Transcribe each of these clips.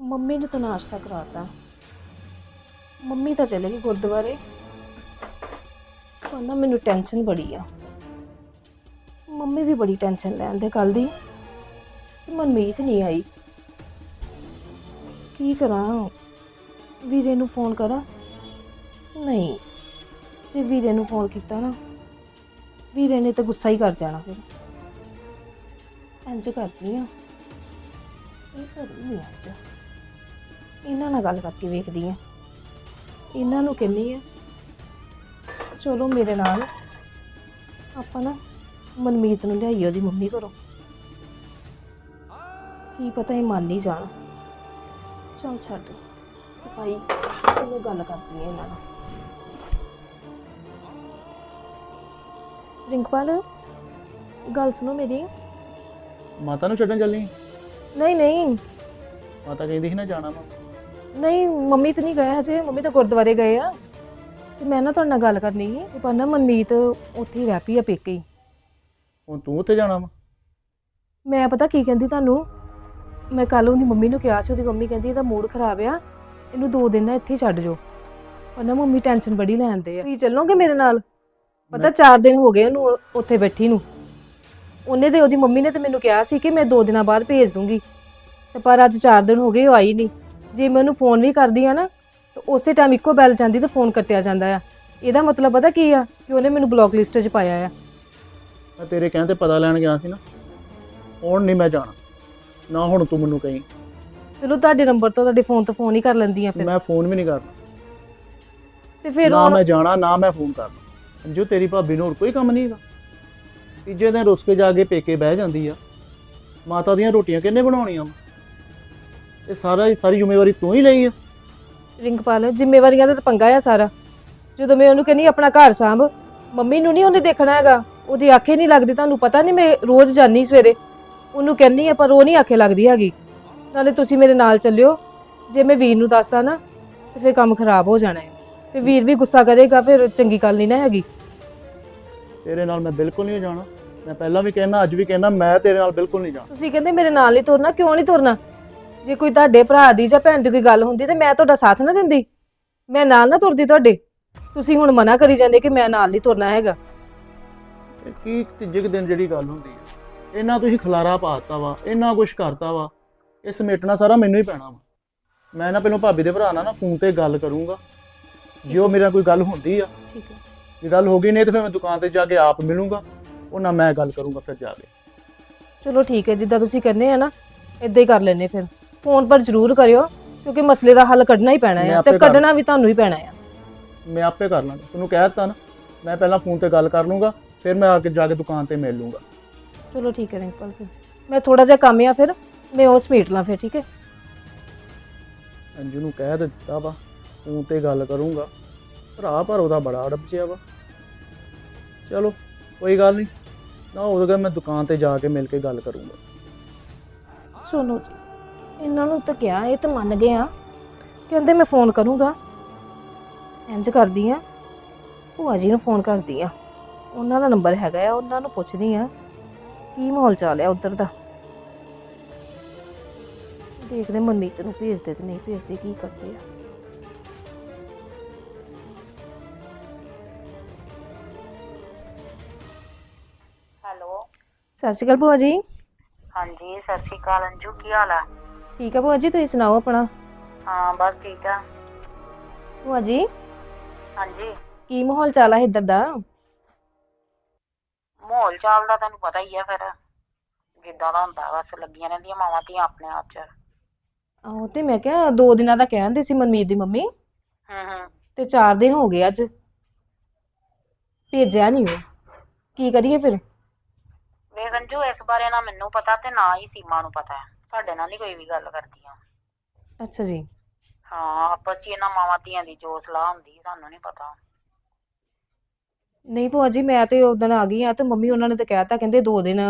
Mummy ਨੇ ਤਾਂ ਨਾਸ਼ਤਾ ਕਰਾਤਾ। ਮੰਮੀ ਤਾਂ ਚਲੇ ਗਈ ਗੁਰਦੁਆਰੇ। ਪਰ ਨਾ ਮੈਨੂੰ ਟੈਨਸ਼ਨ ਬੜੀ ਆ। ਮੰਮੀ ਵੀ ਬੜੀ ਟੈਨਸ਼ਨ ਲੈਂਦੇ ਕੱਲ ਦੀ। ਕਿ ਮਨਮੀਤ ਨਹੀਂ ਆਈ। ਕੀ ਕਰਾਂ? ਵੀਰੇ ਨੂੰ ਫੋਨ ਕਰਾਂ? ਨਹੀਂ। ਜੇ ਵੀਰੇ ਨੂੰ ਫੋਨ ਕੀਤਾ ਨਾ, ਵੀਰੇ ਨੇ ਤਾਂ ਗੁੱਸਾ ਹੀ ਕਰ ਜਾਣਾ ਫਿਰ। ਇੰਜ ਕਰਦੀ ਆ। ਇਹ ਕਰੂੰਗੀ ਅੱਜ। ਇਹਨਾਂ ਨਾਲ ਗੱਲ ਕਰਕੇ ਵੇਖਦੀ ਆ ਇਹਨਾਂ ਨੂੰ ਕਹਿੰਨੀ ਆ ਚਲੋ ਮੇਰੇ ਨਾਲ। ਆਪਾਂ ਨਾ ਮਨਮੀਤ ਨੂੰ ਲਿਆਈਏ ਉਹਦੀ ਮੰਮੀ ਘਰੋਂ। ਕੀ ਪਤਾ ਇਹ ਮੰਨ ਹੀ ਜਾਣ। ਚਲ ਛੱਡ। ਸਫ਼ਾਈ ਇਹਨੂੰ ਗੱਲ ਕਰਦੀ ਆ ਇਹਨਾਂ ਨਾਲ। ਰਿੰਕਪਾਲ ਗੱਲ ਸੁਣੋ ਮੇਰੀ। ਮਾਤਾ ਨੂੰ ਛੱਡਣ ਚੱਲੀ? ਨਹੀਂ ਨਹੀਂ। ਮਾਤਾ ਕਹਿੰਦੀ ਸੀ ਨਾ ਜਾਣਾ ਵਾ। ਨਹੀਂ ਮੰਮੀ ਤਾਂ ਨਹੀਂ ਗਏ ਹਜੇ। ਮੰਮੀ ਤਾਂ ਗੁਰਦੁਆਰੇ ਗਏ ਆ। ਤੇ ਮੈਂ ਨਾ ਤੁਹਾਡੇ ਨਾਲ ਗੱਲ ਕਰਨੀ ਸੀ। ਕਿ ਪਰ ਨਾ ਮਨਮੀਤ ਉੱਥੇ ਹੀ ਰਹਿ ਪਈ ਆ ਪੇਕੇ ਹੀ। ਹੁਣ ਤੂੰ ਉੱਥੇ ਜਾਣਾ ਵਾ? ਮੈਂ ਪਤਾ ਕੀ ਕਹਿੰਦੀ ਤੁਹਾਨੂੰ? ਮੈਂ ਕੱਲ ਉਹਦੀ ਮੰਮੀ ਨੂੰ ਕਿਹਾ ਸੀ ਉਹਦੀ ਮੰਮੀ ਕਹਿੰਦੀ ਇਹਦਾ ਮੂਡ ਖਰਾਬ ਆ। ਇਹਨੂੰ ਦੋ ਦਿਨ ਨਾ ਇੱਥੇ ਹੀ ਛੱਡ ਜਾਓ। ਪਰ ਨਾ ਮੰਮੀ ਟੈਨਸ਼ਨ ਬੜੀ ਲੈਂਦੇ ਆ। ਤੁਸੀਂ ਚੱਲੋਗੇ ਮੇਰੇ ਨਾਲ? ਪਤਾ 4 ਦਿਨ ਹੋ ਗਏ ਉਹਨੂੰ ਉੱਥੇ ਬੈਠੀ ਨੂੰ। ਉਹਨੇ ਤੇ ਉਹਦੀ ਮੰਮੀ ਨੇ ਤੇ ਮੈਨੂੰ ਕਿਹਾ ਸੀ ਕਿ ਮੈਂ ਦੋ ਦਿਨਾਂ ਬਾਅਦ ਭੇਜ ਦੂੰਗੀ। ਤੇ ਪਰ ਅੱਜ 4 ਦਿਨ ਹੋ ਗਏ ਉਹ ਆਈ ਨਹੀਂ। ਜੇ ਮੈਂ ਉਹਨੂੰ ਫੋਨ ਵੀ ਕਰਦੀ ਆ ਨਾ ਤਾਂ ਉਸੇ ਟਾਈਮ ਇੱਕੋ ਬੈਲ ਜਾਂਦੀ ਤੇ ਫੋਨ ਕੱਟਿਆ ਜਾਂਦਾ ਆ। ਇਹਦਾ ਮਤਲਬ ਪਤਾ ਕੀ ਆ ਕਿ ਉਹਨੇ ਮੈਨੂੰ ਬਲੌਕ ਲਿਸਟ 'ਚ ਪਾਇਆ ਆ। ਮੈਂ ਤੇਰੇ ਕਹਿਣ ਤੇ ਪਤਾ ਲੈਣ ਗਿਆ ਸੀ ਨਾ। ਹੁਣ ਨਹੀਂ ਮੈਂ ਜਾਣਾ। ਨਾ ਹੁਣ ਤੂੰ ਮੈਨੂੰ ਕਹੀਂ। ਚਲੋ ਤੁਹਾਡੇ ਨੰਬਰ ਤੋਂ ਤੁਹਾਡੇ ਫੋਨ ਤੋਂ ਫੋਨ ਹੀ ਕਰ ਲੈਂਦੀ ਆ ਫਿਰ। ਮੈਂ ਫੋਨ ਵੀ ਨਹੀਂ ਕਰਨਾ ਤੇ ਫਿਰ ਨਾ ਹੁਣ ਮੈਂ ਜਾਣਾ ਨਾ ਮੈਂ ਫੋਨ ਕਰਨਾ ਜੋ ਤੇਰੀ ਭਾਬੀ ਨੂੰ ਹੋਰ ਕੋਈ ਕੰਮ ਨਹੀਂ ਹੈਗਾ। ਤੀਜੇ ਦਿਨ ਰੁੱਸ ਕੇ ਜਾ ਕੇ ਪੇਕੇ ਬਹਿ ਜਾਂਦੀ ਆ। ਮਾਤਾ ਦੀਆਂ ਰੋਟੀਆਂ ਕਿੰਨੇ ਬਣਾਉਣੀਆਂ? ਵਾ? ਇਹ ਸਾਰਾ ਇਹ ਸਾਰੀ ਜ਼ਿੰਮੇਵਾਰੀ ਤੂੰ ਹੀ ਲਈ ਆ। ਰਿੰਕਪਾਲ ਜ਼ਿੰਮੇਵਾਰੀਆਂ ਦਾ ਤਾਂ ਪੰਗਾ ਆ ਸਾਰਾ। ਜਦੋਂ ਮੈਂ ਉਹਨੂੰ ਕਹਿੰਨੀ ਆਪਣਾ ਘਰ ਸਾਂਭ। ਮੰਮੀ ਨੂੰ ਨਹੀਂ ਉਹਨੇ ਦੇਖਣਾ ਹੈਗਾ। ਉਹਦੀ ਆਖੇ ਨਹੀਂ ਲੱਗਦੀ ਤੁਹਾਨੂੰ ਪਤਾ ਨਹੀਂ ਮੈਂ ਰੋਜ਼ ਜਾਨੀ ਸਵੇਰੇ। ਉਹਨੂੰ ਕਹਿੰਨੀ ਆ ਪਰ ਉਹ ਨਹੀਂ ਆਖੇ ਲੱਗਦੀ ਹੈਗੀ। ਨਾਲੇ ਤੁਸੀਂ ਮੇਰੇ ਨਾਲ ਚੱਲਿਓ। ਜੇ ਮੈਂ ਵੀਰ ਨੂੰ ਦੱਸਦਾ ਨਾ ਤੇ ਫਿਰ ਕੰਮ ਖਰਾਬ ਹੋ ਜਾਣਾ ਹੈ। ਤੇ ਵੀਰ ਵੀ ਗੁੱਸਾ ਕਰੇਗਾ ਫਿਰ ਚੰਗੀ ਗੱਲ ਨਹੀਂ ਨਾ ਹੈਗੀ। ਤੇਰੇ ਨਾਲ ਮੈਂ ਬਿਲਕੁਲ ਨਹੀਂ ਜਾਣਾ। ਮੈਂ ਪਹਿਲਾਂ ਵੀ ਕਹਿਣਾ ਅੱਜ ਵੀ ਕਹਿਣਾ ਮੈਂ ਤੇਰੇ ਨਾਲ ਬਿਲਕੁਲ ਨਹੀਂ ਜਾਣਾ। ਤੁਸੀਂ ਕਹਿੰਦੇ ਮੇਰੇ ਨਾਲ ਨਹੀਂ ਤੁਰਨਾ ਕਿਉਂ ਨਹੀਂ ਤੁਰਨਾ? ਜੇ ਕੋਈ ਤੁਹਾਡੇ ਭਰਾ ਦੀ ਜਾਂ ਭੈਣ ਦੀ ਕੋਈ ਗੱਲ ਹੁੰਦੀ ਤੇ ਮੈਂ ਤੁਹਾਡਾ ਸਾਥ ਨਾ ਦਿੰਦੀ। ਮੈਂ ਨਾਲ ਨਾ ਤੁਰਦੀ ਤੁਹਾਡੇ। ਤੁਸੀਂ ਹੁਣ ਮਨਾ ਕਰੀ ਜਾਂਦੇ ਕਿ ਮੈਂ ਨਾਲ ਨਹੀਂ ਤੁਰਨਾ ਹੈਗਾ। ਇਹ ਕੀ ਤੀਜੇ ਕੁ ਦਿਨ ਜਿਹੜੀ ਗੱਲ ਹੁੰਦੀ ਹੈ ਇਹਨਾਂ ਤੁਸੀਂ ਖਲਾਰਾ ਪਾਤਾ ਵਾ ਇੰਨਾ ਕੁਝ ਕਰਤਾ ਵਾ। ਇਹ ਸਮੇਟਣਾ ਸਾਰਾ ਮੈਨੂੰ ਹੀ ਪੈਣਾ ਵਾ। ਮੈਂ ਨਾ ਪਹਿਲਾਂ ਭਾਬੀ ਦੇ ਭਰਾ ਨਾਲ ਨਾ ਫੋਨ ਤੇ ਗੱਲ ਕਰੂੰਗਾ। ਜੇ ਉਹ ਮੇਰਾ ਕੋਈ ਗੱਲ ਹੁੰਦੀ ਆ ਠੀਕ ਹੈ ਜੇ ਗੱਲ ਹੋ ਗਈ ਨਹੀਂ ਤਾਂ ਫਿਰ ਮੈਂ ਦੁਕਾਨ ਤੇ ਜਾ ਕੇ ਆਪ ਮਿਲੂੰਗਾ। ਉਹ ਨਾਲ ਮੈਂ ਗੱਲ ਕਰੂੰਗਾ ਫਿਰ ਜਾ ਕੇ। ਚਲੋ ਠੀਕ ਹੈ ਜਿੱਦਾਂ ਤੁਸੀਂ ਕਹਿੰਦੇ ਆ ਨਾ ਇਦਾਂ ਹੀ ਕਰ ਲੈਨੇ ਫਿਰ। ਫੋਨ ਪਰ ਜ਼ਰੂਰ ਕਰਿਓ ਕਿਉਂਕਿ ਮਸਲੇ ਦਾ ਹੱਲ ਕੱਢਣਾ ਹੀ ਪੈਣਾ ਮੈਂ ਹੈ ਆਪੇ ਤੇ ਕਰ- ਕੱਢਣਾ ਵੀ ਤੁਹਾਨੂੰ ਹੀ ਪੈਣਾ ਹੈ। ਮੈਂ ਆਪੇ ਕਰ ਲਾਂਗਾ ਤੈਨੂੰ ਕਹਿ ਦਿੱਤਾ ਨਾ ਮੈਂ ਪਹਿਲਾਂ ਫੋਨ ਤੇ ਗੱਲ ਕਰ ਲੂੰਗਾ ਫਿਰ ਮੈਂ ਆ ਕੇ ਜਾ ਕੇ ਦੁਕਾਨ ਤੇ ਮਿਲ ਲੂੰਗਾ ਚਲੋ ਠੀਕ ਹੈ ਰਿੰਕਲ ਫਿਰ। ਮੈਂ ਥੋੜਾ ਜਿਹਾ ਕੰਮ ਆ ਫਿਰ ਮੈਂ ਉਹ ਸਮੇਟ ਲਾਂ ਫਿਰ ਠੀਕ ਹੈ? ਅੰਜੂ ਨੂੰ ਕਹਿ ਦਿੱਤਾ ਵਾ ਫੋਨ ਤੇ ਗੱਲ ਕਰੂੰਗਾ। ਭਰਾ ਪਰ ਉਹਦਾ ਬੜਾ ਅੜਬਚਿਆ ਵਾ। ਚਲੋ ਕੋਈ ਗੱਲ ਨਹੀਂ। ਨਾ ਉਹਦੇ ਮੈਂ ਦੁਕਾਨ ਤੇ ਜਾ ਕੇ ਮਿਲ ਕੇ ਗੱਲ ਕਰੂੰਗਾ। ਸੁਣੋ ਜੀ। ਇਹਨਾਂ ਨੂੰ ਤਾਂ ਕਿਹਾ ਇਹ ਤਾਂ ਮੰਨ ਗਏ ਆ। ਕਹਿੰਦੇ ਮੈਂ ਫੋਨ ਕਰੂੰਗਾ। ਇੰਜ ਕਰਦੀ ਆ। ਭੂਆ ਜੀ ਨੂੰ ਫੋਨ ਕਰਦੀ ਆ। ਉਹਨਾਂ ਦਾ ਨੰਬਰ ਹੈਗਾ ਆ ਉਹਨਾਂ ਨੂੰ ਪੁੱਛਦੀ ਆ ਕੀ ਮਾਹੌਲ ਚਾਲ ਆ ਉਧਰ ਦਾ। ਦੇਖਦੇ ਮਨਮੀਤ ਨੂੰ ਭੇਜਦੇ ਤੇ ਨਹੀਂ ਭੇਜਦੇ ਕੀ ਕਰਦੇ ਆ। ਹੈਲੋ। ਸਤਿ ਸ਼੍ਰੀ ਅਕਾਲ ਭੂਆ ਜੀ। ਹਾਂਜੀ ਸਤਿ ਸ਼੍ਰੀ ਅਕਾਲ ਅੰਜੂ ਕੀ ਹਾਲ ਆ? ਠੀਕ ਆ ਭੂਆ ਜੀ ਤੁਸੀਂ ਸੁਣਾਓ ਆਪਣਾ? ਹਾਂ ਬਸ ਠੀਕ ਆ। ਭੂਆ ਜੀ? ਹਾਂਜੀ। ਕੀ ਮਾਹੌਲ ਚਾਲ ਆ ਇੱਧਰ ਦਾ? ਮਾਹੌਲ ਚਾਲ ਦਾ ਤੈਨੂੰ ਪਤਾ ਹੀ ਆ ਫਿਰ। ਜਿੱਦਾਂ ਦਾ ਹੁੰਦਾ ਬਸ ਲੱਗੀਆਂ ਰਹਿੰਦੀਆਂ ਮਾਵਾਂ ਧੀਆਂ ਆਪਣੇ ਆਪ ਚ। ਆਹੋ ਤੇ ਮੈਂ ਕਿਹਾ ਦੋ ਦਿਨਾਂ ਦਾ ਕਹਿੰਦੇ ਸੀ ਮਨਮੀਤ ਦੀ ਮੰਮੀ। ਹੂੰ ਹੂੰ। ਤੇ 4 ਦਿਨ ਹੋ ਗਏ ਅੱਜ। ਭੇਜਿਆ ਨਹੀਂ ਉਹ। ਕੀ ਕਰੀਏ ਫਿਰ? ਵੇਖ ਅੰਜੂ ਇਸ ਬਾਰੇ ਨਾ ਮੈਨੂੰ ਪਤਾ ਤੇ ਨਾ ਹੀ ਸੀਮਾ ਨੂੰ ਪਤਾ। ਹੈ ਸਾਡੇ ਨਾਲ ਨਹੀਂ ਕੋਈ ਵੀ ਗੱਲ ਕਰਦੀਆਂ। ਅੱਛਾ ਜੀ। ਹਾਂ ਆਪਸ ਚ ਇਹਨਾਂ ਮਾਵਾਂ ਧੀਆਂ ਦੀ ਜੋ ਸਲਾਹ ਹੁੰਦੀ ਸਾਨੂੰ ਨਹੀਂ ਪਤਾ। ਨਹੀਂ ਭੂਆ ਜੀ ਮੈਂ ਤੇ ਉਦੋਂ ਆ ਗਈ ਆ ਤੇ ਮੰਮੀ ਉਹਨਾਂ ਨੇ ਤਾਂ ਕਹਿਤਾ ਕਹਿੰਦੇ ਦੋ ਦਿਨ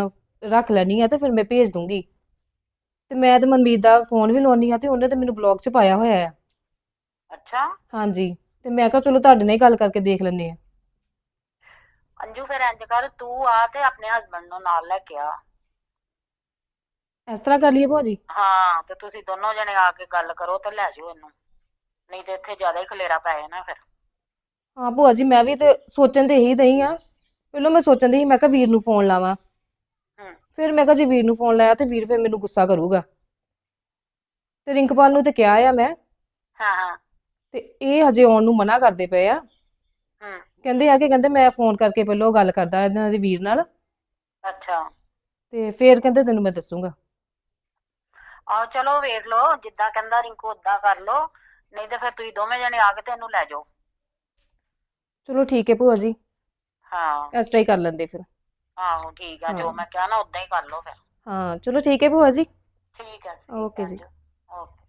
ਰੱਖ ਲੈਣੀ ਆ ਤੇ ਫਿਰ ਮੈਂ ਭੇਜ ਦੂੰਗੀ। ਤੇ ਮੈਂ ਤੇ ਮਨਮੀਤ ਦਾ ਫੋਨ ਵੀ ਲਾਉਣੀ ਆ ਤੇ ਉਹਨੇ ਤੇ ਮੈਨੂੰ ਬਲੌਕ 'ਚ ਪਾਇਆ ਹੋਇਆ ਆ। ਅੱਛਾ। ਹਾਂਜੀ ਤੇ ਮੈਂ ਕਿਹਾ ਚਲੋ ਤੁਹਾਡੇ ਨਾਲ ਹੀ ਗੱਲ ਕਰਕੇ ਦੇਖ ਲੈਂਦੇ ਆ। ਅੰਜੂ ਫਿਰ ਇੰਜ ਕਰ ਤੂੰ ਆ ਤੇ ਆਪਣੇ ਹਸਬੰਡ ਨੂੰ ਨਾਲ ਲੈ ਕੇ ਆ। ਇਸ ਤਰ੍ਹਾਂ ਕਰ ਲਈਏ ਭੂਆ ਜੀ ਹਾਂ ਤੇ ਤੁਸੀਂ ਦੋਨੋਂ ਜਣੇ ਆ ਕੇ ਗੱਲ ਕਰੋ ਤੇ ਲੈ ਜਾਓ ਇਹਨੂੰ। ਨਹੀਂ ਤੇ ਇੱਥੇ ਜ਼ਿਆਦਾ ਹੀ ਖਲੇਰਾ ਪੈ ਜਾਣਾ ਫਿਰ। ਹਾਂ ਭੂਆ ਜੀ ਮੈਂ ਵੀ ਤੇ ਸੋਚਣ ਤੇ ਇਹੀ ਦਈ ਆ। ਪਹਿਲਾਂ ਮੈਂ ਸੋਚਣ ਦੀ ਸੀ ਮੈਂ ਕਿਹਾ ਵੀਰ ਨੂੰ ਫੋਨ ਲਾਵਾਂ। ਹੂੰ। ਫਿਰ ਮੈਂ ਕਿਹਾ ਜੇ ਵੀਰ ਨੂੰ ਫੋਨ ਲਾਇਆ ਤੇ ਵੀਰ ਫਿਰ ਮੈਨੂੰ ਗੁੱਸਾ ਕਰੂਗਾ। ਤੇ ਰਿੰਕਪਾਲ ਨੂੰ ਤੇ ਕਿਹਾ ਆ ਮੈਂ। ਹਾਂ ਹਾਂ। ਤੇ ਇਹ ਹਜੇ ਆਉਣ ਨੂੰ ਮਨਾ ਕਰਦੇ ਪਏ ਆ। ਹੂੰ। ਕਹਿੰਦੇ ਆ ਕਿ ਕਹਿੰਦੇ ਮੈਂ ਫੋਨ ਕਰਕੇ ਪਹਿਲਾਂ ਗੱਲ ਕਰਦਾ ਇਹਨਾਂ ਦੇ ਵੀਰ ਨਾਲ। ਅੱਛਾ। ਤੇ ਫਿਰ ਕਹਿੰਦੇ ਤੈਨੂੰ ਮੈਂ ਦੱਸੂਗਾ। ਆਓ ਚਲੋ ਵੇਖ ਲਓ ਜਿੱਦਾਂ ਕਹਿੰਦਾ ਰਿੰਕੂ ਉਦਾਂ ਕਰ ਲਓ ਨਹੀਂ ਤੇ ਫਿਰ ਤੁਸੀਂ ਦੋਵੇਂ ਜਣੇ ਆ ਕੇ ਤੇ ਇਹਨੂੰ ਲੈ ਜਾਓ। ਚਲੋ ਠੀਕ ਹੈ ਭੂਆ ਜੀ। ਹਾਂ। ਇਸ ਤਰ੍ਹਾਂ ਹੀ ਕਰ ਲੈਂਦੇ ਫਿਰ। ਆਹੋ ਠੀਕ ਆ ਜੋ ਹਾਂ। ਮੈਂ ਕਿਹਾ ਨਾ ਉਦਾਂ ਹੀ ਕਰ ਲਓ ਫਿਰ। ਹਾਂ ਚਲੋ ਠੀਕ ਹੈ ਭੂਆ ਜੀ। ਠੀਕ ਹੈ ਓਕੇ ਜੀ। ਓਕੇ।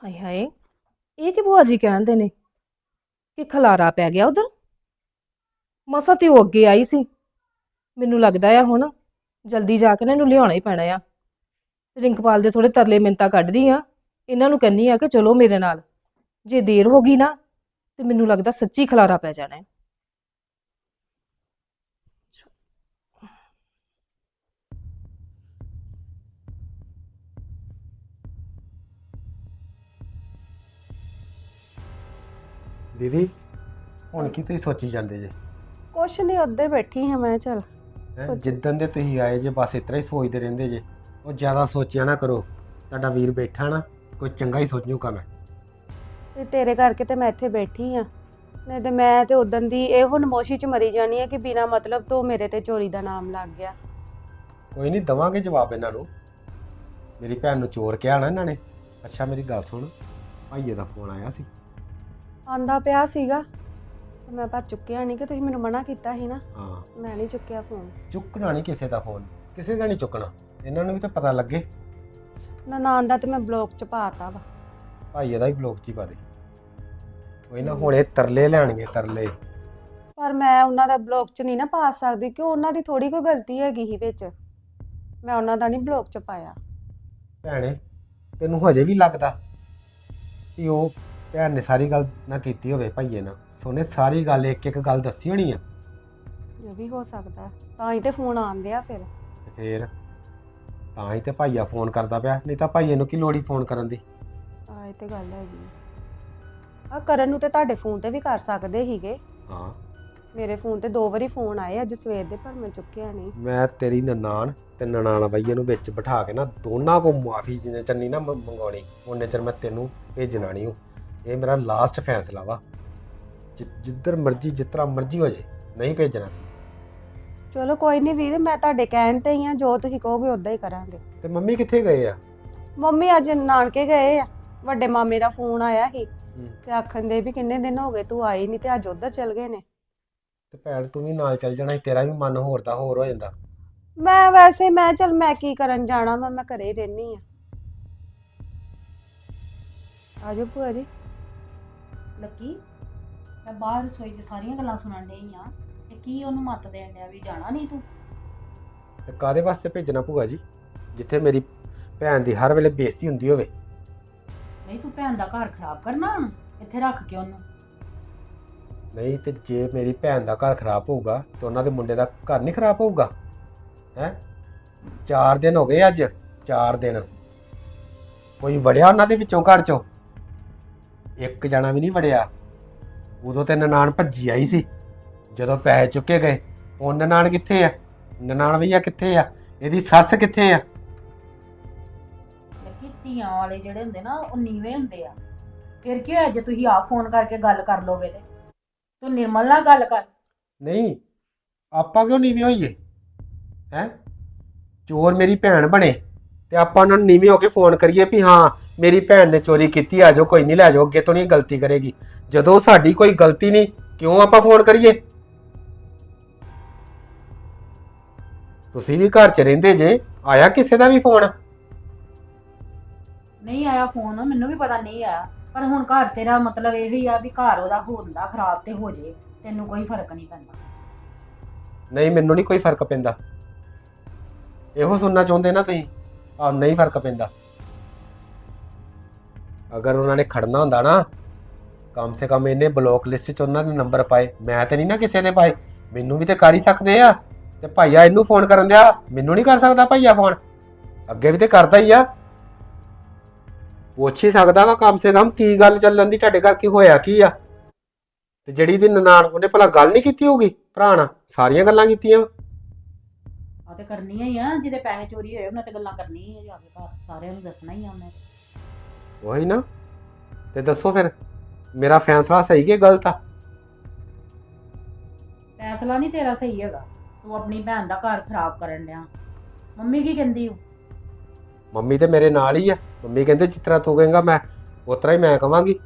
ਹਾਏ ਹਾਏ ਇਹ ਕੀ ਭੂਆ ਜੀ ਕਹਿੰਦੇ ਨੇ? ਕਿ ਖਲਾਰਾ ਪੈ ਗਿਆ ਉਧਰ? ਮਸਾ ਤੇ ਉਹ ਅੱਗੇ ਆਈ ਸੀ। ਮੈਨੂੰ ਲੱਗਦਾ ਆ ਹੁਣ ਜਲਦੀ ਜਾ ਕੇ ਨਾ ਇਹਨੂੰ ਲਿਆਉਣਾ ਹੀ ਪੈਣਾ ਆ। ਰਿੰਕਪਾਲ ਦੇ ਥੋੜੇ ਤਰਲੇ ਮਿੰਤਾ ਕੱਢਦੀ ਆ। ਇਹਨਾਂ ਨੂੰ ਕਹਿੰਨੀ ਆ ਕਿ ਚਲੋ ਮੇਰੇ ਨਾਲ ਜੇ ਦੇਰ ਹੋ ਗਈ ਨਾ ਤੇ ਮੈਨੂੰ ਲੱਗਦਾ ਸੱਚੀ ਖਲਾਰਾ ਪੈ ਜਾਣਾ ਹੈ। ਦੀਦੀ ਹੁਣ ਕੀ ਤੁਸੀਂ ਸੋਚੀ ਜਾਂਦੇ ਜੇ? ਕੁਛ ਨਹੀਂ ਉੱਦੇ ਬੈਠੀ ਹਾਂ ਮੈਂ ਚਲ। ਹੈਂ? ਸੋਚੀ- ਜਿੱਦਣ ਦੇ ਤੁਸੀਂ ਆਏ ਜੇ ਬਸ ਇਤਰਾ ਹੀ ਸੋਚਦੇ ਰਹਿੰਦੇ ਜੇ। ਉਹ ਜ਼ਿਆਦਾ ਸੋਚਿਆ ਨਾ ਕਰੋ। ਤੁਹਾਡਾ ਵੀਰ ਬੈਠਾ ਨਾ ਕੋਈ ਚੰਗਾ ਹੀ ਸੋਚੂਗਾ ਮੈਂ ਤੇ ਤੇਰੇ ਕਰਕੇ ਤੇ ਮੈਂ ਇੱਥੇ ਬੈਠੀ ਆ। ਨਹੀਂ ਤੇ ਮੈਂ ਤੇ ਉਦੋਂ ਦੀ ਇਹੋ ਨਮੋਸ਼ੀ ਚ ਮਰੀ ਜਾਣੀ ਆ ਕਿ ਬਿਨਾ ਮਤਲਬ ਤੋਂ ਮੇਰੇ ਤੇ ਚੋਰੀ ਦਾ ਨਾਮ ਲੱਗ ਗਿਆ। ਕੋਈ ਨਹੀਂ ਦਵਾਂਗੇ ਜਵਾਬ ਇਹਨਾਂ ਨੂੰ। ਮੇਰੀ ਭੈਣ ਨੂੰ ਚੋਰ ਕਿਹਾ ਨਾ ਇਹਨਾਂ ਨੇ। ਅੱਛਾ ਮੇਰੀ ਗੱਲ ਸੁਣ। ਭਾਈਏ ਦਾ ਫੋਨ ਆਇਆ ਸੀ। ਆਂਦਾ ਪਿਆ ਸੀਗਾ। ਮੈਂ ਪਰ ਚੁੱਕਿਆ ਨਹੀਂ ਕਿ ਤੁਸੀਂ ਮੈਨੂੰ ਮਨਾ ਕੀਤਾ ਸੀ ਨਾ। ਹਾਂ। ਮੈਂ ਨਹੀਂ ਚੁੱਕਿਆ ਫੋਨ ਚੁੱਕਣਾ ਨਹੀਂ ਕਿਸੇ ਦਾ ਫੋਨ ਕਿਸੇ ਦਾ ਨਹੀਂ ਚੁੱਕਣਾ। ਇਹਨਾਂ ਨੂੰ ਵੀ ਤਾਂ ਪਤਾ ਲੱਗੇ। ਨਨਾਣ ਦਾ ਤੇ ਮੈਂ ਬਲੌਕ ਚ ਪਾਤਾ ਵਾ। ਭਾਈਏ ਦਾ ਹੀ ਬਲੌਕ 'ਚ ਹੀ ਪਾ ਦੇ। ਕੋਈ ਨਾ ਹੁਣੇ ਤਰਲੇ ਲੈਣਗੇ ਤਰਲੇ। ਪਰ ਮੈਂ ਉਹਨਾਂ ਦਾ ਬਲੌਕ ਚ ਨਹੀਂ ਨਾ ਪਾ ਸਕਦੀ ਕਿ ਉਹਨਾਂ ਦੀ ਥੋੜੀ ਕੋਈ ਗਲਤੀ ਹੈਗੀ ਸੀ ਵਿੱਚ। ਮੈਂ ਉਹਨਾਂ ਦਾ ਨਹੀਂ ਬਲੌਕ ਚ ਪਾਇਆ। ਭੈਣੇ ਤੈਨੂੰ ਹਜੇ ਵੀ ਲੱਗਦਾ ਕਿ ਉਹ ਭੈਣ ਨੇ ਸਾਰੀ ਗੱਲ ਨਾ ਕੀਤੀ ਹੋਵੇ ਭਾਈਏ ਨਾਲ। ਸੋਨੇ ਸਾਰੀ ਗੱਲ ਇੱਕ ਇੱਕ ਗੱਲ ਦੱਸੀ ਹੋਣੀ ਆ। ਇਹ ਵੀ ਹੋ ਸਕਦਾ। ਤਾਂ ਹੀ ਤੇ ਫੋਨ ਆਉਂਦੇ ਆ ਫਿਰ। ਤੇ ਫੇਰ? ਤਾਂ ਹੀ ਤੇ ਭਾਈਆ ਫੋਨ ਕਰਦਾ ਪਿਆ। ਨਹੀਂ ਤਾਂ ਭਾਈਏ ਨੂੰ ਕੀ ਲੋੜੀ ਫੋਨ ਕਰਨ ਦੀ? ਆ ਇਹ ਤੇ ਗੱਲ ਹੈਗੀ ਆ। ਕਰਨ ਨੂੰ ਤੇ ਤੁਹਾਡੇ ਫੋਨ ਤੇ ਵੀ ਕਰ ਸਕਦੇ ਸੀਗੇ। ਹਾਂ। ਮੇਰੇ ਫੋਨ ਤੇ ਦੋ ਵਾਰੀ ਫੋਨ ਆਏ ਅੱਜ ਸਵੇਰ ਦੇ ਪਰ ਮੈਂ ਚੁੱਕਿਆ ਨਹੀਂ। ਮੈਂ ਤੇਰੀ ਨਨਾਣ ਤੇ ਨਨਾਣ ਬਈਏ ਨੂੰ ਵਿੱਚ ਬਿਠਾ ਕੇ ਨਾ ਦੋਨਾਂ ਕੋ ਮਾਫੀ ਜਿੰਨੇ ਚਿਰ ਨਹੀਂ ਨਾ ਮ- ਮੰਗਾਉਣੀ ਉਹਨੇ ਚਿਰ ਮੈਂ ਤੈਨੂੰ ਭੇਜਣਾ ਨਹੀਂ ਇਹ ਮੇਰਾ ਲਾਸਟ ਫੈਸਲਾ ਵਾ। ਜਿ- ਜਿੱਧਰ ਮਰਜ਼ੀ ਜਿਸ ਤਰ੍ਹਾਂ ਮਰਜ਼ੀ ਹੋ ਜੇ ਨਹੀਂ ਭੇਜਣਾ। ਚਲੋ ਕੋਈ ਨਹੀਂ ਵੀਰ ਮੈਂ ਤੁਹਾਡੇ ਕਹਿਣ ਤੇ ਹੀ ਆ ਜੋ ਤੁਸੀਂ ਕਹੋਗੇ ਉਦਾਂ ਹੀ ਕਰਾਂਗੇ। ਤੇ ਮੰਮੀ ਕਿੱਥੇ ਗਏ ਆ? ਮੰਮੀ ਅੱਜ ਨਾਨਕੇ ਗਏ ਆ ਵੱਡੇ ਮਾਮੇ ਦਾ ਫੋਨ ਆਇਆ ਸੀ। ਤੇ ਆਖਣ ਦੇ ਵੀ ਕਿੰਨੇ ਦਿਨ ਹੋ ਗਏ ਤੂੰ ਆਈ ਨਹੀਂ ਤੇ ਅੱਜ ਉਧਰ ਚਲ ਗਏ ਨੇ। ਤੇ ਭੈਣ ਤੂੰ ਵੀ ਨਾਲ ਚੱਲ ਜਾਣਾ ਸੀ, ਤੇਰਾ ਵੀ ਮਨ ਹੋਰ ਦਾ ਹੋਰ ਹੋ ਜਾਂਦਾ। ਮੈਂ ਵੈਸੇ ਮੈਂ ਚਲ ਮੈਂ ਕੀ ਕਰਨ ਜਾਣਾ ਮੈਂ ਮੈਂ ਘਰੇ ਹੀ ਰਹਿਣੀ ਆ। ਆਜੋ ਭੂਆ ਜੀ। ਲੱਕੀ ਮੈਂ ਬਾਹਰ ਰਸੋਈ 'ਚ ਸਾਰੀਆਂ ਗੱਲਾਂ ਸੁਣਨ ਡਈ ਆ ਤੇ ਕੀ ਉਹਨੂੰ ਮੱਤ ਦੇਣ ਡਿਆ ਵੀ ਜਾਣਾ ਨਹੀਂ ਤੂੰ? ਤੇ ਕਾਦੇ ਵਾਸਤੇ ਭੇਜਣਾ ਭੂਆ ਜੀ? ਜਿੱਥੇ ਮੇਰੀ ਭੈਣ ਦੀ ਹਰ ਵੇਲੇ ਬੇਇੱਜ਼ਤੀ ਹੁੰਦੀ ਹੋਵੇ। ਨਹੀਂ ਤੂੰ ਭੈਣ ਦਾ ਘਰ ਖਰਾਬ ਕਰਨਾ ਹੁਣ ਇੱਥੇ ਰੱਖ ਕੇ ਉਹਨੂੰ। ਨਹੀਂ ਤੇ ਜੇ ਮੇਰੀ ਭੈਣ ਦਾ ਘਰ ਖਰਾਬ ਹੋਊਗਾ ਤੇ ਉਹਨਾਂ ਦੇ ਮੁੰਡੇ ਦਾ ਘਰ ਨਹੀਂ ਖਰਾਬ ਹੋਊਗਾ? ਹੈ? 4 ਦਿਨ ਹੋ ਗਏ ਅੱਜ 4 ਦਿਨ। ਕੋਈ ਵੜਿਆ ਉਹਨਾਂ ਦੇ ਵਿੱਚੋਂ ਘਰ ਚੋਂ? ਇੱਕ ਜਣਾ ਵੀ ਨਹੀਂ ਵੜਿਆ। ਉਦੋਂ ਤੇ ਨਨਾਣ ਭੱਜੀ ਆਈ ਸੀ। ਜਦੋਂ ਪੈਸੇ ਚੁੱਕੇ ਗਏ ਉਹ ਨਨਾਣ ਕਿੱਥੇ ਆ? ਨਨਾਣ ਭਈਆ ਕਿੱਥੇ ਆ? ਇਹਦੀ ਸੱਸ ਕਿੱਥੇ ਆ? ਲੱਕੀ ਧੀਆਂ ਵਾਲੇ ਜਿਹੜੇ ਹੁੰਦੇ ਨਾ ਉਹ ਨੀਵੇਂ ਹੁੰਦੇ ਆ। ਫਿਰ ਕੀ ਹੋਇਆ ਜੇ ਤੁਸੀਂ ਆਪ ਫੋਨ ਕਰਕੇ ਗੱਲ ਕਰ ਲੋਗੇ ਤੇ? ਤੂੰ ਨਿਰਮਲ ਨਾਲ ਗੱਲ ਕਰ। ਨਹੀਂ ਆਪਾਂ ਕਿਉਂ ਨੀਵੇਂ ਹੋਈਏ? ਹੈ? ਚੋਰ ਮੇਰੀ ਭੈਣ ਬਣੇ ਤੇ ਆਪਾਂ ਉਹਨਾਂ ਨੂੰ ਨੀਵੇਂ ਹੋ ਕੇ ਫੋਨ ਕਰੀਏ ਵੀ ਹਾਂ ਮੇਰੀ ਭੈਣ ਨੇ ਚੋਰੀ ਕੀਤੀ ਆ ਜਾਓ ਕੋਈ ਨਹੀਂ ਲੈ ਜਾਓ ਅੱਗੇ ਤੋਂ ਨਹੀਂ ਇਹ ਗਲਤੀ ਕਰੇਗੀ। ਜਦੋਂ ਸਾਡੀ ਕੋਈ ਗਲਤੀ ਨਹੀਂ ਕਿਉਂ ਆਪਾਂ ਫੋਨ ਕਰੀਏ? ਤੁਸੀਂ ਵੀ ਘਰ 'ਚ ਰਹਿੰਦੇ ਜੇ ਆਇਆ ਕਿਸੇ ਦਾ ਵੀ ਫੋਨ? ਨਹੀਂ ਆਇਆ ਫੋਨ ਮੈਨੂੰ ਵੀ ਪਤਾ ਨਹੀਂ ਆਇਆ। ਪਰ ਹੁਣ ਘਰ ਤੇਰਾ ਮਤਲਬ ਇਹ ਹੀ ਆ ਵੀ ਘਰ ਉਹਦਾ ਹੁੰਦਾ ਖਰਾਬ ਤੇ ਹੋ ਜੇ ਤੈਨੂੰ ਕੋਈ ਫ਼ਰਕ ਨਹੀਂ ਪੈਂਦਾ। ਨਹੀਂ ਮੈਨੂੰ ਨਹੀਂ ਕੋਈ ਫ਼ਰਕ ਪੈਂਦਾ। ਇਹੋ ਸੁਣਨਾ ਚਾਹੁੰਦੇ ਨਾ ਤੁਸੀਂ ਆ ਨਹੀਂ ਫ਼ਰਕ ਪੈਂਦਾ। ਅਗਰ ਉਹਨਾਂ ਨੇ ਖੜਨਾ ਹੁੰਦਾ ਨਾ, ਕਮ ਸੇ ਕਮ ਇਹਨੇ ਬਲੌਕ ਲਿਸਟ 'ਚ ਉਹਨਾਂ ਦੇ ਨੰਬਰ ਪਾਏ। ਮੈਂ ਤੇ ਨਹੀਂ ਨਾ ਕਿਸੇ ਦੇ ਪਾਏ। ਮੈਨੂੰ ਵੀ ਤੇ ਕਰ ਹੀ ਸਕਦੇ ਆ। ਤੇ ਭਾਈਆ ਇਹਨੂੰ ਫੋਨ ਕਰਨ ਦਿਆ? ਮੈਨੂੰ ਨਹੀਂ ਕਰ ਸਕਦਾ ਭਾਈਆ ਫੋਨ ਅੱਗੇ ਵੀ ਤੇ ਕਰਦਾ ਹੀ ਆ। ਪੁੱਛ ਹੀ ਸਕਦਾ ਵਾ ਕਮ ਸੇ ਕਮ ਕੀ ਗੱਲ ਚੱਲਣ ਦੀ, ਤੁਹਾਡੇ ਘਰ ਕੀ ਹੋਇਆ ਕੀ ਆ? ਤੇ ਜਿਹੜੀ ਦੀ ਨਨਾਣ, ਉਹਨੇ ਭਲਾ ਗੱਲ ਨਹੀਂ ਕੀਤੀ ਹੋਊਗੀ? ਭਰਾ ਨਾਲ ਸਾਰੀਆਂ ਗੱਲਾਂ ਕੀਤੀਆਂ। ਆ ਤੇ ਕਰਨੀਆਂ ਹੀ ਆ, ਜਿਹਦੇ ਪੈਸੇ ਚੋਰੀ ਹੋਏ, ਉਹਨਾਂ ਤੇ ਗੱਲਾਂ ਕਰਨੀਆਂ ਹੀ ਆ, ਜਾ ਕੇ ਘਰ। ਸਾਰਿਆਂ ਨੂੰ ਦੱਸਣਾ ਹੀ ਆ ਉਹਨੇ। ਉਹੀ ਨਾ। ਤੇ ਦੱਸੋ ਫਿਰ ਮੇਰਾ ਫੈਸਲਾ ਸਹੀ ਕਿ ਗਲਤ ਆ? ਫੈਸਲਾ ਨਹੀਂ ਤੇਰਾ ਸਹੀ ਹੈਗਾ। ਤੂੰ ਆਪਣੀ ਭੈਣ ਦਾ ਘਰ ਖਰਾਬ ਕਰਨ ਡਿਆ। ਮੰਮੀ ਕੀ ਕਹਿੰਦੀ ਉਹ ਮੰਮੀ ਤੇ ਮੇਰੇ ਨਾਲ ਹੀ ਆ। ਮੰਮੀ ਕਹਿੰਦੇ ਜਿਸ ਤਰ੍ਹਾਂ ਤੂੰ ਕਹੇਂਗਾ ਮੈਂ ਉਸ ਤਰ੍ਹਾਂ ਹੀ ਮੈਂ ਕਵਾਂਗੀ।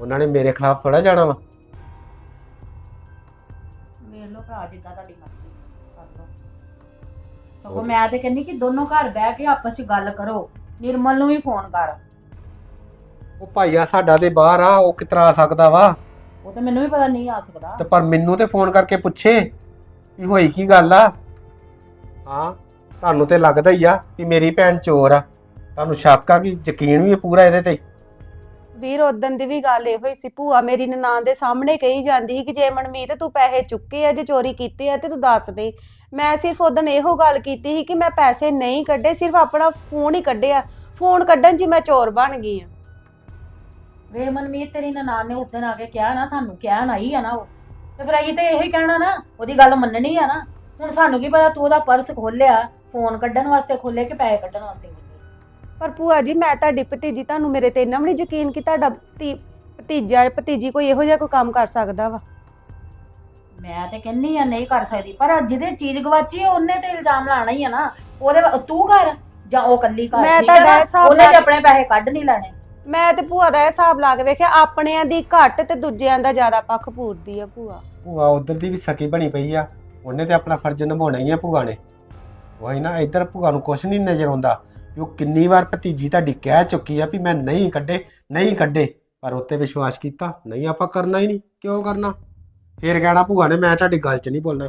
ਉਹਨਾਂ ਨੇ ਮੇਰੇ ਖਿਲਾਫ ਥੋੜਾ ਜਾਣਾ ਵਾ। ਵੇਖ ਲਓ ਭਰਾ ਜਿੱਦਾਂ ਤੁਹਾਡੀ ਮਰਜ਼ੀ। ਕਰ ਲਓ। ਸਗੋਂ ਮੈਂ ਤੇ ਕਹਿੰਦੀ ਕਿ ਦੋਨੋਂ ਘਰ ਬਹਿ ਕੇ ਆਪਸ ਵਿੱਚ ਗੱਲ ਕਰੋ। ਨਿਰਮਲ ਨੂੰ ਵੀ ਫੋਨ ਕਰ। ਉਹ ਭਾਈਆ ਸਾਡਾ ਤੇ ਬਾਹਰ ਆ ਉਹ ਕਿਤਰਾ ਆ ਸਕਦਾ ਵਾ? ਉਹ ਤਾਂ ਮੈਨੂੰ ਵੀ ਪਤਾ ਨਹੀਂ ਆ ਸਕਦਾ। ਤੇ ਪਰ ਮੈਨੂੰ ਤੇ ਫੋਨ ਕਰਕੇ ਪੁੱਛੇ ਵੀ ਹੋਈ ਕੀ ਗੱਲ ਆ? ਹਾਂ ਤੁਹਾਨੂੰ ਤੇ ਲੱਗਦਾ ਹੀ ਆ ਕਿ ਮੇਰੀ ਭੈਣ ਚੋਰ ਆ। ਤੁਹਾਨੂੰ ਸ਼ੱਕ ਆ ਕਿ ਯਕੀਨ ਵੀ ਹੈ ਪੂਰਾ ਇਹਦੇ ਤੇ? ਵੀਰ ਉਦੋਂ ਦੀ ਵੀ ਗੱਲ ਇਹੋ ਹੀ ਸੀ ਭੂਆ ਮੇਰੀ ਨਨਾਣ ਦੇ ਸਾਹਮਣੇ ਕਹੀ ਜਾਂਦੀ ਸੀ ਕਿ ਜੇ ਮਨਮੀਤ ਤੂੰ ਪੈਸੇ ਚੁੱਕੇ ਆ ਜੇ ਚੋਰੀ ਕੀਤੇ ਆ ਤੇ ਤੂੰ ਦੱਸ ਦੇ। ਮੈਂ ਸਿਰਫ ਉਦੋਂ ਇਹੋ ਗੱਲ ਕੀਤੀ ਸੀ ਕਿ ਮੈਂ ਪੈਸੇ ਨਹੀਂ ਕੱਢੇ ਸਿਰਫ ਆਪਣਾ ਫੋਨ ਹੀ ਕੱਢਿਆ। ਫੋਨ ਕੱਢਣ 'ਚ ਹੀ ਮੈਂ ਚੋਰ ਬਣ ਗਈ ਆ ਵੇ ਮਨਮੀਤ ਤੇਰੀ ਨਨਾਣ ਨੇ ਉਸ ਦਿਨ ਆ ਕੇ ਕਿਹਾ ਨਾ ਸਾਨੂੰ ਕਹਿਣ ਆਈ ਆ ਨਾ ਉਹ। ਤੇ ਫਿਰ ਅਸੀਂ ਤੇ ਇਹੋ ਕਹਿਣਾ ਨਾ ਉਹਦੀ ਗੱਲ ਮੰਨਣੀ ਆ ਨਾ। ਹੁਣ ਸਾਨੂੰ ਕੀ ਪਤਾ ਤੂੰ ਉਹਦਾ ਪਰਸ ਖੋਲਿਆ ਫੋਨ ਕੱਢਣ ਵਾਸਤੇ ਖੋਲੇ ਕਿ ਪੈਸੇ ਕੱਢਣ ਵਾਸਤੇ ਖੋਲੇ ਪਰ ਭੂਆ ਜੀ ਮੈਂ ਤੁਹਾਡੀ ਭਤੀਜੀ ਤੁਹਾਨੂੰ ਮੇਰੇ ਤੇ ਇੰਨਾ ਵੀ ਨਹੀਂ ਯਕੀਨ ਕਿ ਤੁਹਾਡਾ ਭਤੀ- ਭਤੀਜਾ ਭਤੀਜੀ ਕੋਈ ਇਹੋ ਜਿਹਾ ਕੋਈ ਕੰਮ ਕਰ ਸਕਦਾ ਵਾ। ਮੈਂ ਤੇ ਕਹਿੰਨੀ ਆ ਨਹੀਂ ਕਰ ਸਕਦੀ ਪਰ ਜਿਹਦੇ ਚੀਜ਼ ਗਵਾਚੀ ਆ, ਉਹਨੇ ਤੇ ਇਲਜ਼ਾਮ ਲਾਣਾ ਹੀ ਆ ਨਾ। ਉਹਦੇ ਵ- ਤੂੰ ਕਰ ਜਾਂ ਉਹ ਕੱਲੀ ਕਰ ਮੈਂ ਠੀਕ ਆ ਤੁਹਾਡਾ ਨਾ? ਹਿਸਾਬ ਉਹਨੇ ਤੇ ਲਾ- ਆਪਣੇ ਪੈਸੇ ਕੱਢ ਨਹੀਂ ਲੈਣੇ। ਮੈਂ ਤੇ ਭੂਆ ਦਾ ਇਹ ਹਿਸਾਬ ਲਾ ਕੇ ਵੇਖਿਆ ਆਪਣਿਆਂ ਦੀ ਘੱਟ ਤੇ ਦੂਜਿਆਂ ਦਾ ਜ਼ਿਆਦਾ ਪੱਖ ਪੂਰਦੀ ਆ ਭੂਆ। ਭੂਆ ਉਧਰ ਦੀ ਵੀ ਸਕੀ ਬਣੀ ਪਈ ਆ। ਉਹਨੇ ਤੇ ਆਪਣਾ ਫਰਜ਼ ਨਿਭਾਉਣਾ ਹੀ ਆ ਭੂਆ ਨੇ। ਉਹੀ ਨਾ ਇੱਧਰ ਭੂਆ ਨੂੰ ਕੁਛ ਨਹੀਂ ਨਜ਼ਰ ਆਉਂਦਾ ਵੀ ਉਹ ਕਿੰਨੀ ਵਾਰ ਭਤੀਜੀ ਤੁਹਾਡੀ ਕਹਿ ਚੁੱਕੀ ਆ ਵੀ ਮੈਂ ਨਹੀਂ ਕੱਢੇ ਨਹੀਂ ਕੱਢੇ। ਪਰ ਉੱਤੇ ਵਿਸ਼ਵਾਸ ਕੀਤਾ ਨਹੀਂ ਆਪਾਂ ਕਰਨਾ ਹੀ ਨਹੀਂ ਕਿਉਂ ਕਰਨਾ? ਫੇਰ ਕਹਿਣਾ ਭੂਆ ਨੇ ਮੈਂ ਤੁਹਾਡੀ ਗੱਲ 'ਚ ਨਹੀਂ ਬੋਲਣਾ।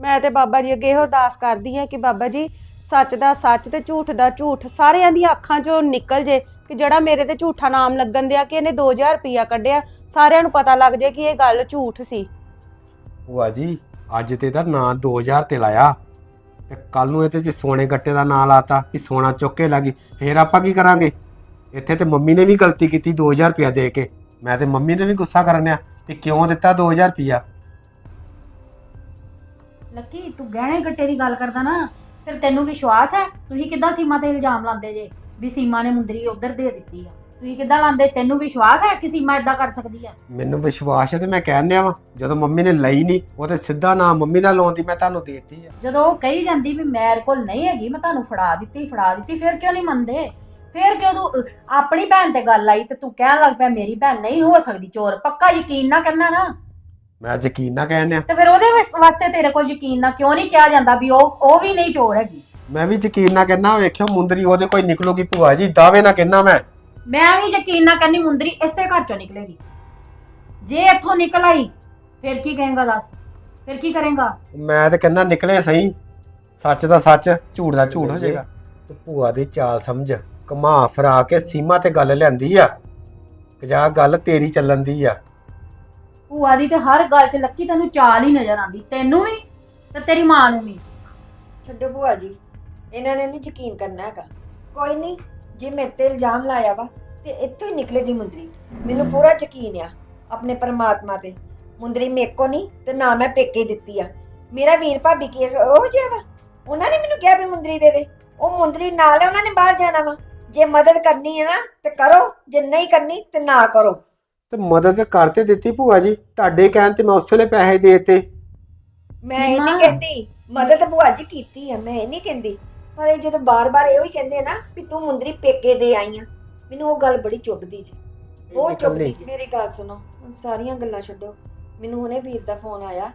ਮੈਂ ਤੇ ਬਾਬਾ ਜੀ ਅੱਗੇ ਇਹੋ ਅਰਦਾਸ ਕਰਦੀ ਹਾਂ ਕਿ ਬਾਬਾ ਜੀ ਸੱਚ ਦਾ ਸੱਚ ਤੇ ਝੂਠ ਦਾ ਝੂਠ ਸਾਰਿਆਂ ਦੀਆਂ ਅੱਖਾਂ 'ਚੋਂ ਨਿਕਲ ਜੇ ਕਿ ਜਿਹੜਾ ਮੇਰੇ ਤੇ ਝੂਠਾ ਨਾਮ ਲੱਗਣ ਦਿਆ ਕਿ ਇਹਨੇ 2000 ਰੁਪਿਆ ਕੱਢਿਆ ਸਾਰਿਆਂ ਨੂੰ ਪਤਾ ਲੱਗ ਜੇ ਕਿ ਇਹ ਗੱਲ ਝੂਠ ਸੀ। ਭੂਆ ਜੀ ਅੱਜ ਤੇ ਦਾ ਨਾਂ 2000 ਤੇ ਲਾਇਆ। ਤੇ ਕੱਲ ਨੂੰ ਇਹਦੇ 'ਚ ਸੋਨੇ ਗੱਟੇ ਦਾ ਨਾਂ ਲਾਤਾ ਵੀ ਸੋਨਾ ਚੁੱਕ ਕੇ ਲੱਗੀ ਫੇਰ ਆਪਾਂ ਕੀ ਕਰਾਂਗੇ? ਇੱਥੇ ਤੇ ਮੰਮੀ ਨੇ ਵੀ ਗਲਤੀ ਕੀਤੀ 2000 ਰੁਪਇਆ ਦੇ ਕੇ। ਮੈਂ ਤੇ ਮੰਮੀ ਤੇ ਵੀ ਗੁੱਸਾ ਕਰਨਿਆ ਕਿ ਕਿਉਂ ਦਿੱਤਾ 2000 ਰੁਪਇਆ ਲੱਕੀ ਤੂੰ ਗਹਿਣੇ ਗੱਟੇ ਦੀ ਗੱਲ ਕਰਦਾ ਨਾ ਫਿਰ ਤੈਨੂੰ ਵਿਸ਼ਵਾਸ ਹੈ? ਤੁਸੀਂ ਕਿੱਦਾਂ ਸੀਮਾ ਤੇ ਇਲਜ਼ਾਮ ਲਾਉਂਦੇ ਜੇ ਵੀ ਸੀਮਾ ਨੇ ਮੁੰਦਰੀ ਉਧਰ ਦੇ ਦਿੱਤੀ ਆ? ਤੁਸੀਂ ਕਿੱਦਾਂ ਲਾਉਂਦੇ? ਤੈਨੂੰ ਵਿਸ਼ਵਾਸ ਹੈ ਕਿ ਸੀਮਾ ਇਦਾਂ ਕਰ ਸਕਦੀ ਆ? ਮੈਨੂੰ ਵਿਸ਼ਵਾਸ ਹੈ ਤੇ ਮੈਂ ਕਹਿਣ ਡਿਆ ਵਾਂ ਜਦੋਂ ਮੰਮੀ ਨੇ ਲਈ ਨਹੀਂ ਉਹ ਤੇ ਸਿੱਧਾ ਨਾਂ ਮੰਮੀ ਦਾ ਲਾਉਣ ਦੀ ਮੈਂ ਤੁਹਾਨੂੰ ਦੇ ਦਿੱਤੀ ਆ। ਜਦੋਂ ਉਹ ਕਹੀ ਜਾਂਦੀ ਵੀ ਮੇਰੇ ਕੋਲ ਨਹੀਂ ਹੈਗੀ ਮੈਂ ਤੁਹਾਨੂੰ ਫੜਾ ਦਿੱਤੀ ਫੜਾ ਦਿੱਤੀ ਫਿਰ ਕਿਉਂ ਨਹੀਂ ਮੰਨਦੇ? ਫਿਰ ਕਿਉਂ ਤੂੰ ਅਹ, ਆਪਣੀ ਭੈਣ ਤੇ ਗੱਲ ਆਈ ਤੇ ਤੂੰ ਕਹਿਣ ਲੱਗ ਪਿਆ ਮੇਰੀ ਭੈਣ ਨਹੀਂ ਹੋ ਸਕਦੀ ਚੋਰ ਪੱਕਾ ਯਕੀਨ ਨਾ ਕਰਨਾ ਨਾ। ਮੈਂ ਯਕੀਨ ਨਾ ਕਹਿਣ ਡਿਆ। ਤੇ ਫਿਰ ਉਹਦੇ ਵਾਸ- ਵਾਸਤੇ ਤੇਰੇ ਕੋਲ ਯਕੀਨ ਨਾ ਕਿਉਂ ਨਹੀਂ ਕਿਹਾ ਜਾਂਦਾ ਵੀ ਉਹ ਉਹ ਵੀ ਨਹੀਂ ਚੋਰ ਹੈਗੀ? ਮੈਂ ਵੀ ਯਕੀਨ ਨਾ ਕਹਿਣਾ ਵੇਖਿਓ ਮੁੰਦਰੀ ਉਹਦੇ ਕੋਈ ਨਿਕਲੂਗੀ ਭੂਆ ਜੀ ਦਾਅਵੇ ਨਾ ਕਹਿਣਾ ਮੈਂ। ਮੈਂ ਵੀ ਯਕੀਨ ਨਾ ਕਰਨੀ ਮੁੰਦਰੀ ਇਸੇ ਘਰ ਚੋਂ ਨਿਕਲੇਗੀ। ਜੇ ਇੱਥੋਂ ਨਿਕਲ ਆਈ ਫਿਰ ਕੀ ਕਹੇਗਾ ਦੱਸ? ਫਿਰ ਕੀ ਕਰੇਗਾ? ਮੈਂ ਤੇ ਕਹਿੰਦਾ ਨਿਕਲੇ ਸਹੀ। ਸੱਚ ਦਾ ਸੱਚ ਝੂਠ ਦਾ ਝੂਠ ਹੋ ਜਾਏਗਾ। ਤੇ ਭੂਆ ਦੀ ਚਾਲ ਸਮਝ। ਕਮਾ ਫਰਾ ਕੇ ਸੀਮਾ ਤੇ ਗੱਲ ਲਿਆਂਦੀ ਆ ਕਿ ਜਾ ਗੱਲ ਤੇਰੀ ਚੱਲਣ ਦੀ ਆ। ਭੂਆ ਦੀ ਤੇ ਹਰ ਗੱਲ 'ਚ ਲੱਕੀ ਤੈਨੂੰ ਚਾਲ ਹੀ ਨਜ਼ਰ ਆਉਂਦੀ ਤੈਨੂੰ ਵੀ ਤੇ ਤੇਰੀ ਮਾਂ ਨੂੰ ਵੀ। ਛੱਡੋ ਭੂਆ ਜੀ ਇਹਨਾਂ ਨੇ ਨਹੀਂ ਯਕੀਨ ਕਰਨਾ ਹੈਗਾ। ਕੋਈ ਨਹੀਂ ਜੇ ਮੇਰੇ ਤੇ ਇਲਜ਼ਾਮ ਲਾਇਆ ਵਾ ਤੇ ਇੱਥੋਂ ਹੀ ਨਿਕਲੇਗੀ ਮੁੰਦਰੀ। ਮੈਨੂੰ ਪੂਰਾ ਯਕੀਨ ਆ ਆਪਣੇ ਪਰਮਾਤਮਾ ਤੇ। ਮੁੰਦਰੀ ਮੇਰੇ ਕੋ ਨਹੀਂ ਤੇ ਨਾ ਮੈਂ ਪੇਕੇ ਦਿੱਤੀ ਆ। ਮੇਰਾ ਵੀਰ ਭਾਬੀ ਕੇਸ ਉਹ ਜਿਹਾ ਵਾ। ਉਹਨਾਂ ਨੇ ਮੈਨੂੰ ਕਿਹਾ ਵੀ ਮੁੰਦਰੀ ਦੇ ਦੇ। ਉਹ ਮੁੰਦਰੀ ਨਾਲ ਹੈ ਉਹਨਾਂ ਨੇ ਬਾਹਰ ਜਾਣਾ ਵਾ। ਜੇ ਮਦਦ ਕਰਨੀ ਹੈ ਨਾ ਤੇ ਕਰੋ ਜੇ ਨਹੀਂ ਕਰਨੀ ਤੇ ਨਾ ਕਰੋ। ਤੇ ਮਦਦ ਕਰ ਤੇ ਦਿੱਤੀ ਭੂਆ ਜੀ ਤੁਹਾਡੇ ਕਹਿਣ ਤੇ ਮੈਂ ਉਸ ਵੇਲੇ ਪੈਸੇ ਦੇਤੇ। ਮੈਂ ਇਹ। ਨਹੀਂ ਕਹਿੰਦੀ ਮਦਦ ਭੂਆ ਜੀ ਕੀਤੀ ਆ ਮੈਂ ਇਹ ਨਹੀਂ ਕਹਿੰਦੀ। ਪਰ ਇਹ ਜਦੋਂ ਬਾਰ-ਬਾਰ ਇਹੋ ਹੀ ਕਹਿੰਦੇ ਆ ਨਾ ਵੀ ਤੂੰ ਮੁੰਦਰੀ ਪੇਕੇ ਦੇ ਆਈ ਆ ਮੈਨੂੰ ਉਹ ਗੱਲ ਬੜੀ ਚੁੱਭਦੀ ਜੀ। ਬਹੁਤ ਨਿਕਲ ਚੁੱਭਦੀ। ਜੀ। ਮੇਰੀ ਗੱਲ ਸੁਣੋ ਹੁਣ ਸਾਰੀਆਂ ਗੱਲਾਂ ਛੱਡੋ। ਮੈਨੂੰ ਹੁਣੇ ਵੀਰ ਦਾ ਫੋਨ ਆਇਆ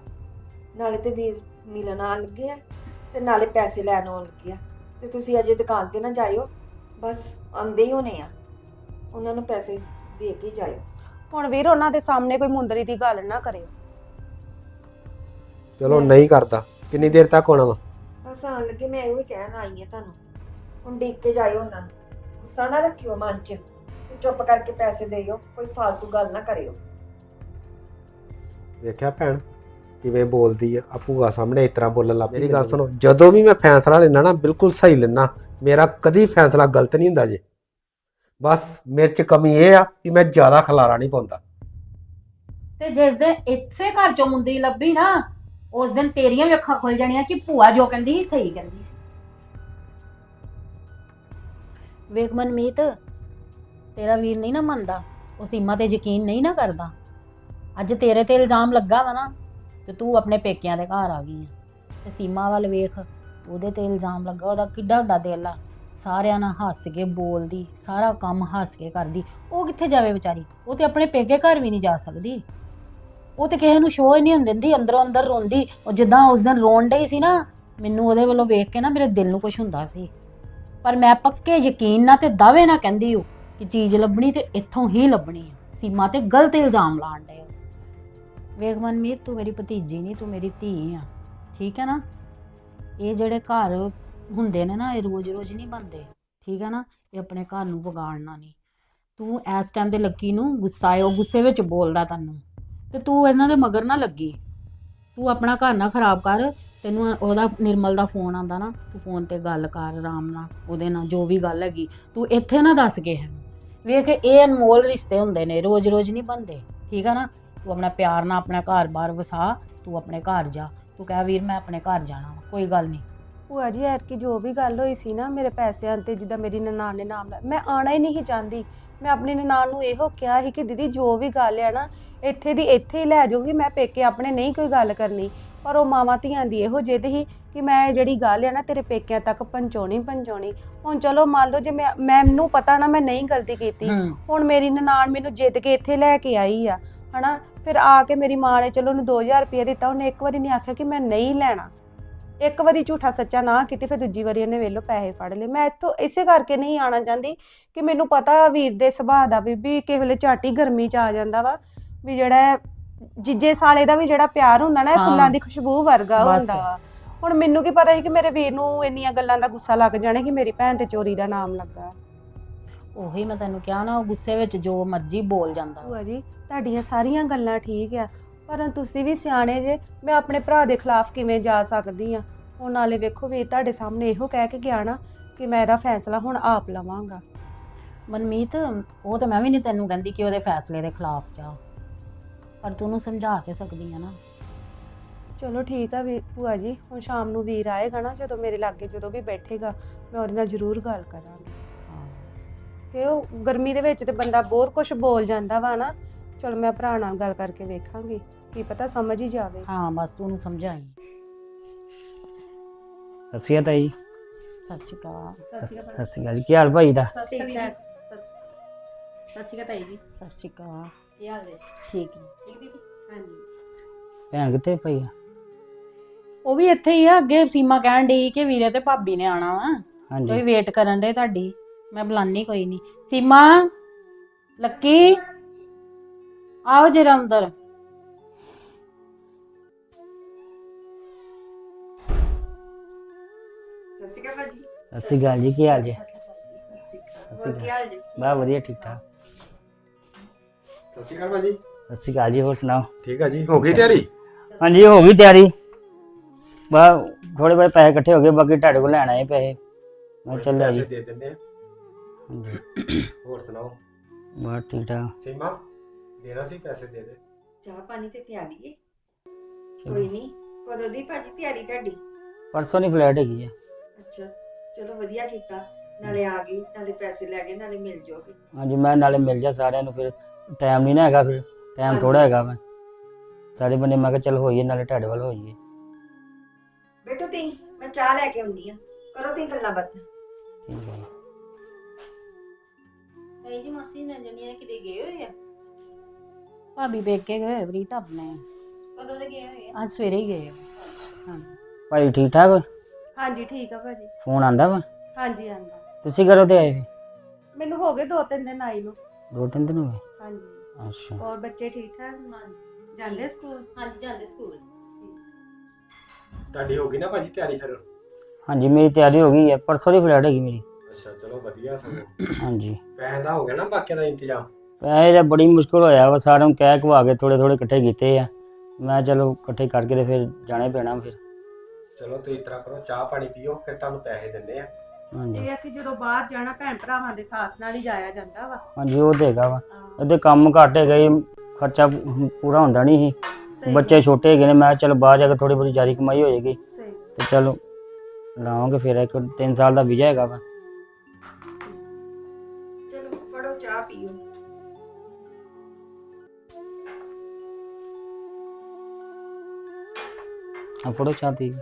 ਨਾਲੇ ਤੇ ਵੀਰ ਮਿਲਣ ਆਉਣ ਲੱਗੇ ਆ ਤੇ ਨਾਲੇ ਪੈਸੇ ਲੈਣ ਆਉਣ ਲੱਗੇ ਆ। ਤੇ ਤੁਸੀਂ ਅਜੇ ਦੁਕਾਨ ਤੇ ਨਾ ਜਾਇਓ ਬਸ ਆਂਦੇ ਹੀ ਹੋਣੇ ਆ। ਉਹਨਾਂ ਨੂੰ ਪੈਸੇ ਦੇ ਕੇ ਜਾਇਓ। ਹੁਣ ਵੀਰ ਉਹਨਾਂ ਦੇ ਸਾਹਮਣੇ ਕੋਈ ਮੁੰਦਰੀ ਦੀ ਗੱਲ ਨਾ ਕਰਿਓ। ਚਲੋ ਨਹੀਂ ਕਰਦਾ। ਕਿੰਨੀ ਦੇਰ ਤੱਕ ਹੋਣਾ ਵਾ? ਬਸ ਆਉਣ ਲੱਗੇ ਮੈਂ ਇਹੋ ਹੀ ਕਹਿਣ ਆਈ ਆ ਤੁਹਾਨੂੰ। ਹੁਣ ਦੇਖ ਕੇ ਜਾਇਓ ਉਹਨਾਂ ਨੂੰ। ਗੁੱਸਾ ਨਾ ਰੱਖਿਓ ਮਨ 'ਚ। ਤੇ ਚੁੱਪ ਕਰਕੇ ਪੈਸੇ ਦੇਇਓ ਕੋਈ ਫालतू ਗੱਲ ਨਾ ਕਰਿਓ। ਵੇਖਿਆ ਭੈਣ? ਕਿਵੇਂ ਬੋਲਦੀ ਆ ਆ ਭੂਆ ਸਾਹਮਣੇ ਇਸ ਤਰ੍ਹਾਂ ਬੋਲਣ ਲੱਗ ਪਈ। ਮੇਰੀ ਗੱਲ ਸੁਣੋ ਜਦੋਂ ਵੀ ਮੈਂ ਫੈਸਲਾ ਲੈਣਾ ਨਾ ਬਿਲਕੁਲ ਸਹੀ ਲੈਣਾ ਮੇਰਾ ਕਦੀ ਫੈਸਲਾ ਗਲਤ ਨਹੀਂ ਹੁੰਦਾ ਜੇ। ਬਸ ਮੇਰੇ ਚ ਕਮੀ ਇਹ ਆ ਕਿ ਮੈਂ ਜ਼ਿਆਦਾ ਖਲਾਰਾ ਨਹੀਂ ਪਾਉਂਦਾ। ਤੇ ਜਿਸ ਦਿਨ ਇਸੇ ਘਰ ਚੋਂ ਮੁੰਦਰੀ ਲੱਭੀ ਨਾ ਉਸ ਦਿਨ ਤੇਰੀਆਂ ਵੀ ਅੱਖਾਂ ਖੁੱਲ ਜਾਣੀਆਂ ਕਿ ਭੂਆ ਜੋ ਕਹਿੰਦੀ ਸੀ ਸਹੀ ਕਹਿੰਦੀ ਸੀ। ਵੇਖ ਮਨਮੀਤ ਤੇਰਾ ਵੀਰ ਨਹੀਂ ਨਾ ਮੰਨਦਾ ਉਹ ਸੀਮਾ ਤੇ ਯਕੀਨ ਨਹੀਂ ਨਾ ਕਰਦਾ। ਅੱਜ ਤੇਰੇ ਤੇ ਇਲਜ਼ਾਮ ਲੱਗਾ ਵਾ ਨਾ ਤੇ ਤੂੰ ਆਪਣੇ ਪੇਕਿਆਂ ਦੇ ਘਰ ਆ ਗਈ ਆ। ਤੇ ਸੀਮਾ ਵੱਲ ਵੇਖ, ਉਹਦੇ ਤੇ ਇਲਜ਼ਾਮ ਲੱਗਾ, ਉਹਦਾ ਕਿੱਡਾ ਵੱਡਾ ਦਿਲ ਆ। ਸਾਰਿਆਂ ਨਾਲ ਹੱਸ ਕੇ ਬੋਲਦੀ, ਸਾਰਾ ਕੰਮ ਹੱਸ ਕੇ ਕਰਦੀ। ਉਹ ਕਿੱਥੇ ਜਾਵੇ ਵਿਚਾਰੀ? ਉਹ ਤੇ ਆਪਣੇ ਪੇਕੇ ਘਰ ਵੀ ਨਹੀਂ ਜਾ ਸਕਦੀ। ਉਹ ਤੇ ਕਿਸੇ ਨੂੰ ਸ਼ੋਅ ਹੀ ਨਹੀਂ ਹੁੰਦੀ ਦਿੰਦੀ, ਅੰਦਰੋਂ ਅੰਦਰ ਰੋਂਦੀ। ਉਹ ਜਿੱਦਾਂ ਉਸ ਦਿਨ ਰੋਣ ਡਈ ਸੀ ਨਾ, ਮੈਨੂੰ ਉਹਦੇ ਵੱਲੋਂ ਵੇਖ ਕੇ ਨਾ ਮੇਰੇ ਦਿਲ ਨੂੰ ਕੁਝ ਹੁੰਦਾ ਸੀ। ਪਰ ਮੈਂ ਪੱਕੇ ਯਕੀਨ ਨਾਲ ਤੇ ਦਾਅਵੇ ਨਾਲ ਕਹਿੰਦੀ ਹੂੰ ਕਿ ਚੀਜ਼ ਲੱਭਣੀ ਤੇ ਇੱਥੋਂ ਹੀ ਲੱਭਣੀ ਹੈ ਸੀਮਾ ਤੇ ਗਲਤ ਇਲਜ਼ਾਮ ਲਾਣ ਡਏ ਵੇਖ ਮਨਮੀਤ, ਤੂੰ ਮੇਰੀ ਭਤੀਜੀ ਨਹੀਂ ਤੂੰ ਮੇਰੀ ਧੀ ਆ। ਠੀਕ ਹੈ ਨਾ? ਇਹ ਜਿਹੜੇ ਘਰ ਹੁੰਦੇ ਨੇ ਨਾ, ਇਹ ਰੋਜ਼-ਰੋਜ਼ ਨਹੀਂ ਬਣਦੇ। ਠੀਕ ਹੈ ਨਾ? ਇਹ ਆਪਣੇ ਘਰ ਨੂੰ ਵਿਗਾੜਨਾ ਨਹੀਂ। ਤੂੰ ਇਸ ਟਾਈਮ ਤੇ ਲੱਕੀ ਨੂੰ ਗੁੱਸਾ ਆਇਓ ਗੁੱਸੇ ਵਿੱਚ ਬੋਲਦਾ ਤੈਨੂੰ। ਤੇ ਤੂੰ ਇਹਨਾਂ ਦੇ ਮਗਰ ਨਾ ਲੱਗੀ। ਤੂੰ ਆਪਣਾ ਘਰ ਨਾ ਖਰਾਬ ਕਰ। ਤੈਨੂੰ ਉਹਦਾ, ਨਿਰਮਲ ਦਾ ਫੋਨ ਆਂਦਾ ਨਾ, ਤੂੰ ਫੋਨ ਤੇ ਗੱਲ ਕਰ, ਆਰਾਮ ਨਾਲ, ਉਹਦੇ ਨਾਲ ਜੋ ਵੀ ਗੱਲ ਹੈਗੀ। ਤੂੰ ਇੱਥੇ ਨਾ ਦੱਸ ਕੇ ਹੈ ਵੇਖ, ਇਹ ਅਨਮੋਲ ਰਿਸ਼ਤੇ ਹੁੰਦੇ ਨੇ, ਰੋਜ਼-ਰੋਜ਼ ਨਹੀਂ ਬਣਦੇ। ਠੀਕ ਆ ਨਾ? ਤੂੰ ਆਪਣਾ ਪਿਆਰ ਨਾਲ ਆਪਣਾ ਘਰ-ਬਾਰ ਵਸਾ ਤੂੰ ਆਪਣੇ ਘਰ ਜਾ। ਤੂੰ ਕਹਿ ਵੀਰ ਮੈਂ ਆਪਣੇ ਘਰ ਜਾਣਾ ਵਾ, ਕੋਈ ਗੱਲ ਨਹੀਂ। ਭੂਆ ਜੀ ਐਤਕੀ ਜੋ ਵੀ ਗੱਲ ਹੋਈ ਸੀ ਨਾ ਮੇਰੇ ਪੈਸਿਆਂ ਤੇ ਜਿੱਦਾਂ ਮੇਰੀ ਨਨਾਣ ਨੇ ਨਾਮ ਲਿਆ ਮੈਂ ਆਣਾ ਹੀ ਨਹੀਂ ਚਾਹੁੰਦੀ। ਮੈਂ ਆਪਣੀ ਨਨਾਣ ਨੂੰ ਇਹੋ ਕਿਹਾ ਸੀ ਕਿ ਦੀਦੀ ਜੋ ਵੀ ਗੱਲ ਹੈ ਨਾ ਇੱਥੇ ਦੀ ਇੱਥੇ ਹੀ ਲੈ ਜਾਊਗੀ ਮੈਂ ਪੇਕੇ ਆਪਣੇ ਨਹੀਂ ਕੋਈ ਗੱਲ ਕਰਨੀ। ਪਰ ਉਹ ਮਾਵਾਂ ਧੀਆਂ ਦੀ ਇਹੋ ਜਿੱਦ ਸੀ ਕਿ ਮੈਂ ਇਹ ਜਿਹੜੀ ਗੱਲ ਹੈ ਨਾ ਤੇਰੇ ਪੇਕਿਆਂ ਤੱਕ ਪਹੁੰਚਾਉਣੀ ਪਹੁੰਚਾਉਣੀ। ਹੁਣ ਚਲੋ ਮੰਨ ਲਓ ਜੇ ਮੈਂ ਮੈਨੂੰ ਪਤਾ ਨਾ ਮੈਂ ਨਹੀਂ ਗਲਤੀ ਕੀਤੀ। ਹੂੰ। ਹੁਣ ਮੇਰੀ ਨਨਾਣ ਮੈਨੂੰ ਜਿੱਦ ਕੇ ਇੱਥੇ ਲੈ ਕੇ ਆਈ ਆ। ਹਨਾ? ਫਿਰ ਆ ਕੇ ਮੇਰੀ ਮਾਂ ਨੇ ਚਲੋ ਉਹਨੂੰ 2000 ਰੁਪਏ ਦਿੱਤਾ ਉਹਨੇ ਇੱਕ ਵਾਰੀ ਨਹੀਂ ਆਖਿਆ ਕਿ ਮੈਂ ਨਹੀਂ ਲੈਣਾ। ਇੱਕ ਵਾਰੀ ਝੂਠਾ ਸੱਚਾ ਨਾ ਕੀਤੀ ਫਿਰ ਦੂਜੀ ਵਾਰੀ ਉਹਨੇ ਵੇਲੋ ਪੈਸੇ ਫੜ ਲਏ। ਮੈਂ ਇੱਥੋਂ ਇਸੇ ਕਰਕੇ ਨਹੀਂ ਆਣਾ ਚਾਹੁੰਦੀ ਕਿ ਮੈਨੂੰ ਪਤਾ ਵੀਰ ਦੇ ਸੁਭਾਅ ਦਾ ਵੀ ਕਿਸੇ ਵੇਲੇ ਝਾਟੀ ਗਰਮੀ ਚ ਆ ਜਾਂਦਾ ਵਾ ਵੀ ਜਿਹੜਾ ਜਿੱਜੇ ਸਾਲੇ ਦਾ ਵੀ ਜਿਹੜਾ ਪਿਆਰ ਹੁੰਦਾ ਨਾ ਇਹ। ਫੁੱਲਾਂ ਦੀ ਖੁਸ਼ਬੂ ਵਰਗਾ ਬਸ। ਹੁੰਦਾ ਵਾ। ਹੁਣ ਮੈਨੂੰ ਕੀ ਪਤਾ ਸੀ ਕਿ ਮੇਰੇ ਵੀਰ ਨੂੰ ਇੰਨੀਆਂ ਗੱਲਾਂ ਦਾ ਗੁੱਸਾ ਲੱਗ ਜਾਣਾ ਕਿ ਮੇਰੀ ਭੈਣ ਤੇ ਚੋਰੀ ਦਾ ਨਾਮ ਲੱਗਾ। ਉਹੀ ਮੈਂ ਤੈਨੂੰ ਕਿਹਾ ਨਾ ਉਹ ਗੁੱਸੇ ਵਿੱਚ ਜੋ ਮਰਜ਼ੀ ਬੋਲ ਜਾਂਦਾ। ਵਾ। ਭੂਆ ਜੀ ਤੁਹਾਡੀਆਂ ਸਾਰੀਆਂ ਗੱਲਾਂ ਠੀਕ ਆ ਪਰ ਤੁਸੀਂ ਵੀ ਸਿਆਣੇ ਜੇ ਮੈਂ ਆਪਣੇ ਭਰਾ ਦੇ ਖਿਲਾਫ ਕਿਵੇਂ ਜਾ ਸਕਦੀ ਆ? ਹੁਣ ਨਾਲੇ ਵੇਖੋ ਵੀਰ ਤੁਹਾਡੇ ਸਾਹਮਣੇ ਇਹੋ ਕਹਿ ਕੇ ਗਿਆ ਨਾ ਕਿ ਮੈਂ ਇਹਦਾ ਫੈਸਲਾ ਹੁਣ ਆਪ ਲਵਾਂਗਾ। ਮਨਮੀਤ ਉਹ ਤਾਂ ਮੈਂ ਵੀ ਨਹੀਂ ਤੈਨੂੰ ਕਹਿੰਦੀ ਕਿ ਉਹਦੇ ਫੈਸਲੇ ਦੇ ਖਿਲਾਫ ਜਾ। ਪਰ ਤੂੰ ਉਹਨੂੰ ਸਮਝਾ ਕੇ ਸਕਦੀ ਆ ਨਾ। ਚਲੋ ਠੀਕ ਆ ਵੀ ਭੂਆ ਜੀ ਹੁਣ ਸ਼ਾਮ ਨੂੰ ਵੀਰ ਆਏਗਾ ਨਾ ਜਦੋਂ ਮੇਰੇ ਲਾਗੇ ਜਦੋਂ ਵੀ ਬੈਠੇਗਾ ਮੈਂ ਉਹਦੇ ਨਾਲ ਜ਼ਰੂਰ ਗੱਲ ਕਰਾਂਗੀ। ਕਿ ਉਹ ਗਰਮੀ ਦੇ ਵਿੱਚ ਤੇ ਬੰਦਾ ਬਹੁਤ ਕੁਝ ਬੋਲ ਜਾਂਦਾ ਵਾ ਨਾ। ਚਲੋ ਮੈਂ ਭਰਾ ਨਾਲ ਗੱਲ ਕਰਕੇ ਵੇਖਾਂਗੀ ਕੀ ਪਤਾ ਸਮਝ ਹੀ ਜਾਵੇ। ਹਾਂ ਬਸ ਤੂੰ ਉਹਨੂੰ ਸਮਝਾਈ। ਸਤਿ ਸ਼੍ਰੀ ਅਕਾਲ ਤਾਈ। ਜੀ ਸਤਿ ਸ਼੍ਰੀ ਅਕਾਲ। ਸਤਿ ਸ਼੍ਰੀ ਅਕਾਲ ਜੀ ਕੀ ਹਾਲ ਭਾਈ ਦਾ? ਸਤਿ ਸ਼੍ਰੀ ਅਕਾਲ ਸਤਿ ਸ਼੍ਰੀ ਅਕਾਲ ਤਾਈ ਜੀ। ਸਤਿ ਸ਼੍ਰੀ ਅਕਾਲ। ਕੀ ਹਾਲ ਹੈ? ਠੀਕ ਹੈ। ਠੀਕ ਦੀਦੀ ਹਾਂਜੀ। ਭੈਣ ਕਿੱਥੇ ਭਾਈ ਉਹ ਵੀ ਇੱਥੇ ਹੀ ਆ ਅੱਗੇ ਸੀਮਾ ਕਹਿਣ ਡਈ ਕਿ ਵੀਰੇ ਤੇ ਭਾਬੀ ਨੇ ਆਣਾ ਵਾ। ਕੋਈ ਹਾਂਜੀ ਵੇਟ ਕਰਨ ਦੇ ਤੁਹਾਡੀ। ਮੈਂ ਬੁਲਾਨੀ ਕੋਈ ਨਹੀਂ ਸੀਮਾ ਲੱਕੀ ਆਓ ਜਰਾ ਅੰਦਰ। ਸਤਿ ਸ਼੍ਰੀ ਅਕਾਲ ਭਾਜੀ। ਜੀ ਕੀ ਹਾਲ ਜੀ? ਅਕਾਲ ਕੀ ਹਾਲ ਜੀ? ਬਾ ਵਧੀਆ ਠੀਕ ਠਾਕ। ਸਤਿ ਸ਼੍ਰੀ ਅਕਾਲ ਭਾਜੀ। ਅਕਾਲ ਜੀ ਹੋਰ ਸੁਣਾਓ? ਠੀਕ ਆ ਜੀ ਹੋ ਗਈ ਤਿਆਰੀ? ਹਾਂਜੀ ਹੋ ਗਈ ਤਿਆਰੀ। ਬਾ ਥੋੜੇ ਬਹੁਤ ਪੈਸੇ ਇਕੱਠੇ ਹੋ ਗਏ ਬਾਕੀ ਤੁਹਾਡੇ ਕੋਲ ਲੈਣ ਆਏ ਪੈਸੇ। ਮੈਂ ਕਿਹਾ ਚੱਲ ਆ ਜੀ। ਦੇ ਦਿੰਦੇ ਆ। ਹਾਂਜੀ। ਹੋਰ ਸੁਣਾਓ? ਬਾ ਠੀਕ ਠਾਕ। ਸੀਮਾ ਦੇਣਾ ਸੀ ਪੈਸੇ ਦੇ ਦੇ? ਚਾਹ ਪਾਣੀ ਤੇ ਪਿਆ ਲਈਏ ਚਲੋ। ਕੋਈ ਨਹੀਂ ਕਦੋਂ ਦੀ ਭਾਜੀ ਤਿਆਰੀ ਤੁਹਾਡੀ? ਪਰਸੋਂ ਨਹੀਂ ਫਲੈਟ ਹੈਗੀ ਆ। ਅੱਛਾ ਚਲੋ ਵਧੀਆ ਕੀਤਾ। ਨਾਲੇ ਆ ਗਈ ਨਾਲੇ ਪੈਸੇ ਲੈ ਗਏ ਨਾਲੇ ਮਿਲ ਜਾਓਗੇ ਹਾਂਜੀ ਮੈਂ ਨਾਲੇ ਮਿਲ ਜਾ ਸਾਰਿਆਂ ਨੂੰ ਫਿਰ ਟਾਈਮ ਨਹੀਂ ਨਾ ਹੈਗਾ ਫਿਰ ਟਾਈਮ ਹਾਂਜੀ। ਥੋੜਾ ਹੈਗਾ ਵਾ। ਸਾਰੇ ਬੰਦੇ ਮੈਂ ਕਿਹਾ ਚੱਲ ਹੋਈਏ ਨਾਲੇ ਤੁਹਾਡੇ ਵੱਲ ਹੋਈਏ। ਬੇਟੋ ਤੀ ਮੈਂ ਚਾਹ ਲੈ ਕੇ ਆਉਂਦੀ ਆ ਕਰੋ ਤੀ ਗੱਲਾਂ ਬਾਤਾਂ। ਤਾਈ ਜੀ ਮਾਸੀ ਰੰਜਨੀਆ ਕਿਤੇ ਗਏ ਹੋਏ ਆ? ਭਾਬੀ ਪ੍ਰੀਤ ਆਪਣੇ। ਕਦੋਂ ਦੇ ਗਏ ਹੋਏ ਆ? ਅੱਜ ਸਵੇਰੇ ਹੀ ਗਏ। ਹਾਂਜੀ। ਭਾਈ ਠੀਕ ਠਾਕ ਹਾਂਜੀ ਠੀਕ ਆ ਭਾਜੀ। ਫੋਨ ਆਂਦਾ ਵਾ? ਹਾਂਜੀ ਆਂਦਾ। ਤੁਸੀਂ ਕਦੋਂ ਤੇ ਆਏ? ਮੈਨੂੰ ਹੋ ਗਏ ਦੋ ਤਿੰਨ ਦਿਨ ਆਈ ਨੂੰ। ਦੋ ਤਿੰਨ ਦਿਨ ਹੋ ਗਏ? ਹਾਂਜੀ। ਅੱਛਾ। ਹੋਰ ਬੱਚੇ ਠੀਕ ਠਾਕ ਹਾਂਜੀ। ਜਾਂਦੇ ਸਕੂਲ? ਹਾਂਜੀ ਜਾਂਦੇ ਸਕੂਲ। ਤੁਹਾਡੀ ਹੋ ਗਈ ਨਾ ਭਾਜੀ ਤਿਆਰੀ ਫਿਰ? ਹਾਂਜੀ ਮੇਰੀ ਤਿਆਰੀ ਹੋ ਗਈ ਹੈ। ਪਰਸੋਂ ਦੀ ਫਲੈਟ ਹੈਗੀ ਮੇਰੀ। ਅੱਛਾ ਚਲੋ ਵਧੀਆ ਸਗੋਂ ਹਾਂਜੀ। ਪੈਸੇ ਦਾ ਹੋ ਗਿਆ ਨਾ ਬਾਕੀਆਂ ਦਾ ਇੰਤਜ਼ਾਮ? ਪੈਸੇ ਦਾ ਬੜੀ ਮੁਸ਼ਕਲ ਹੋਇਆ ਵਾ ਸਾਰਿਆਂ ਨੂੰ ਕਹਿ ਕਵਾ ਕੇ ਥੋੜੇ ਥੋੜੇ ਇਕੱਠੇ ਕੀਤੇ ਆ। ਮੈਂ ਚਲੋ ਇਕੱਠੇ ਕਰਕੇ ਤੇ ਫਿਰ ਜਾਣਾ ਹੀ ਪੈਣਾ ਫਿਰ। ਚਲੋ ਤੁਸੀਂ ਇਸ ਤਰ੍ਹਾਂ ਕਰੋ ਚਾਹ ਪਾਣੀ ਪੀਓ ਫਿਰ ਤੁਹਾਨੂੰ ਪੈਸੇ ਦਿੰਦੇ ਆ। ਹਾਂਜੀ। ਇਹ ਆ ਕਿ ਜਦੋਂ ਬਾਹਰ ਜਾਣਾ ਭੈਣ ਭਰਾਵਾਂ ਦੇ ਸਾਥ ਨਾਲ ਹੀ ਜਾਇਆ ਜਾਂਦਾ ਵਾ। ਹਾਂਜੀ ਉਹ ਤੇ ਹੈਗਾ ਵਾ। ਇਹਦੇ ਕੰਮ ਘੱਟ ਹੈਗਾ ਜੀ ਖਰਚਾ ਪੂਰਾ ਹੁੰਦਾ ਨਹੀਂ ਸੀ। ਸਹੀ ਬੱਚੇ ਛੋਟੇ ਹੈਗੇ ਨੇ ਮੈਂ ਚਲੋ ਬਾਹਰ ਜਾ ਕੇ ਥੋੜੀ ਬਹੁਤੀ ਜਾਰੀ ਕਮਾਈ ਹੋ ਜਾਏਗੀ। ਸਹੀ। ਤੇ ਚਲੋ ਲਾਵਾਂਗੇ ਫਿਰ ਇੱਕ 3 ਸਾਲ ਦਾ ਵੀਜ਼ਾ ਹੈਗਾ ਵਾ। ਆ ਫੋਟੋ ਚਾਹਤੀ